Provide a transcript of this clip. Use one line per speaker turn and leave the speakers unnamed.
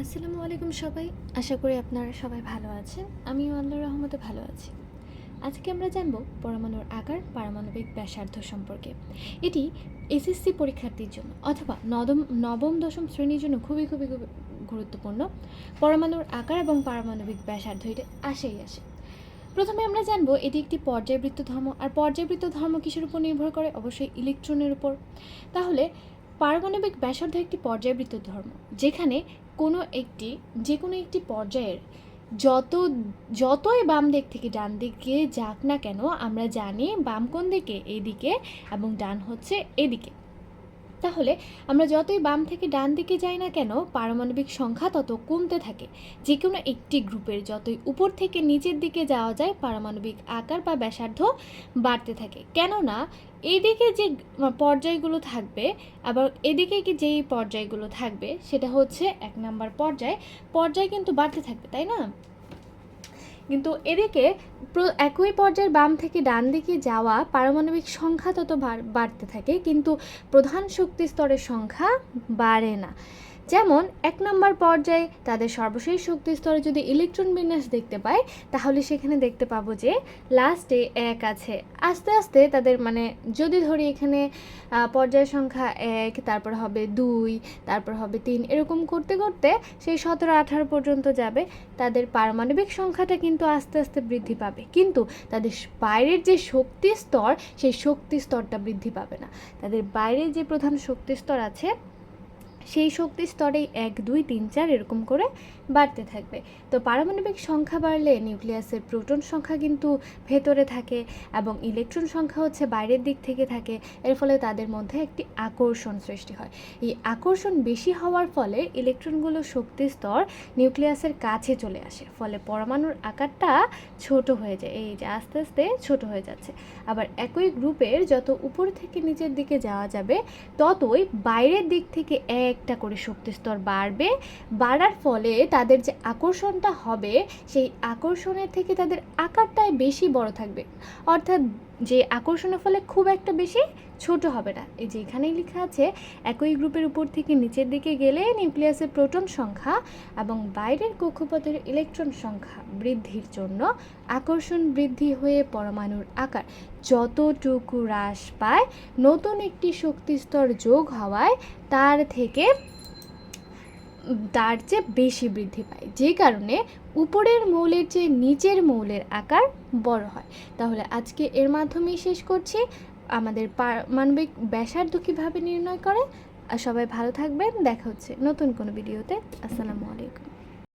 আসসালামু আলাইকুম সবাই। আশা করি আপনারা সবাই ভালো আছেন। আমিও আল্লাহর রহমতে ভালো আছি। আজকে আমরা জানব পরমাণুর আকার, পারমাণবিক ব্যাসার্ধ সম্পর্কে। এটি এসএসসি পরীক্ষার্থীর জন্য অথবা নবম নবম, দশম শ্রেণির জন্য খুবই খুবই খুবই গুরুত্বপূর্ণ। পরমাণুর আকার এবং পারমাণবিক ব্যাসার্ধ এটা আসেই আসে। প্রথমে আমরা জানব এটি একটি পর্যায়বৃত্ত ধর্ম। আর পর্যায়বৃত্ত ধর্ম কিসের উপর নির্ভর করে? অবশ্যই ইলেকট্রনের উপর। তাহলে পারমাণবিক ব্যাসার্ধ একটি পর্যায়বৃত্ত ধর্ম, যেখানে কোনো একটি যে কোনো একটি পর্যায়ের যত, যতই বাম দিক থেকে ডান দিকে যাক না কেন, আমরা জানি বাম কোন দিকে, এদিকে এবং ডান হচ্ছে এদিকে। তাহলে আমরা যতই বাম থেকে ডান দিকে যাই না কেন, পারমাণবিক সংখ্যা তত কমতে থাকে। যে কোনো একটি গ্রুপের যতই উপর থেকে নিচের দিকে যাওয়া যায়, পারমাণবিক আকার বা ব্যাসার্ধ বাড়তে থাকে। কেননা, এদিকে যে পর্যায়গুলো থাকবে, আবার এদিকে কি যেই পর্যায়গুলো থাকবে, সেটা হচ্ছে এক নাম্বার পর্যায়। পর্যায় কিন্তু বাড়তে থাকবে, তাই না? কিন্তু এদিকে একই পর্যায়ের বাম থেকে ডান দিকে যাওয়া পারমাণবিক সংখ্যা তত বাড়- বাড়তে থাকে, কিন্তু প্রধান শক্তি স্তরের সংখ্যা বাড়ে না। যেমন, এক নম্বর পর্যায়ে তাদের সর্বশেষ শক্তি স্তরে যদি ইলেকট্রন বিন্যাস দেখতে পাই, তাহলে সেখানে দেখতে পাবো যে লাস্টে এক আছে। আস্তে আস্তে তাদের মানে যদি ধরি এখানে পর্যায় সংখ্যা এক, তারপর হবে দুই, তারপর হবে তিন, এরকম করতে করতে সেই সতেরো, আঠারো পর্যন্ত যাবে। তাদের পারমাণবিক সংখ্যাটা কিন্তু আস্তে আস্তে বৃদ্ধি পাবে। কিন্তু তাদের বাইরের যে শক্তি স্তর, সেই শক্তি স্তরটা বৃদ্ধি পাবে না। তাদের বাইরের যে প্রধান শক্তি স্তর আছে সেই শক্তি স্তরেই এক, দুই, তিন, চার এরকম করে বাড়তে থাকবে। তো পারমাণবিক সংখ্যা বাড়লে নিউক্লিয়াসের প্রোটন সংখ্যা কিন্তু ভেতরে থাকে এবং ইলেকট্রন সংখ্যা হচ্ছে বাইরের দিক থেকে থাকে। এর ফলে তাদের মধ্যে একটি আকর্ষণ সৃষ্টি হয়। এই আকর্ষণ বেশি হওয়ার ফলে ইলেকট্রনগুলো শক্তি স্তর নিউক্লিয়াসের কাছে চলে আসে। ফলে পরমাণুর আকারটা ছোট হয়ে যায়। এই যে আস্তে আস্তে ছোট হয়ে যাচ্ছে। আবার একই গ্রুপের যত উপর থেকে নিচের দিকে যাওয়া যাবে, ততই বাইরের দিক থেকে একটা করে শক্তি স্তর বাড়বে। বাড়ার ফলে তাদের যে আকর্ষণটা হবে, সেই আকর্ষণের থেকে তাদের আকারটাই বেশি বড় থাকবে। অর্থাৎ যে আকর্ষণের ফলে খুব একটা বেশি ছোট হবে না। এই যে এখানেই লেখা আছে, একই গ্রুপের উপর থেকে নিচের দিকে গেলে নিউক্লিয়াসের প্রোটন সংখ্যা এবং বাইরের কক্ষপথের ইলেকট্রন সংখ্যা বৃদ্ধির জন্য আকর্ষণ বৃদ্ধি হয়ে পরমাণুর আকার। যতটুকু হ্রাস পায়, নতুন একটি শক্তিস্তর যোগ হওয়ায় তার থেকে তার চেয়ে বেশি বৃদ্ধি পায়, যে কারণে উপরের মৌলের চেয়ে নিচের মৌলের আকার বড় হয়। তাহলে আজকে এর মাধ্যমেই শেষ করছি। আমাদের পারমাণবিক ব্যাসার্ধ কীভাবে নির্ণয় করে? আর সবাই ভালো থাকবেন। দেখা হচ্ছে নতুন কোনো ভিডিওতে। আসসালামু আলাইকুম।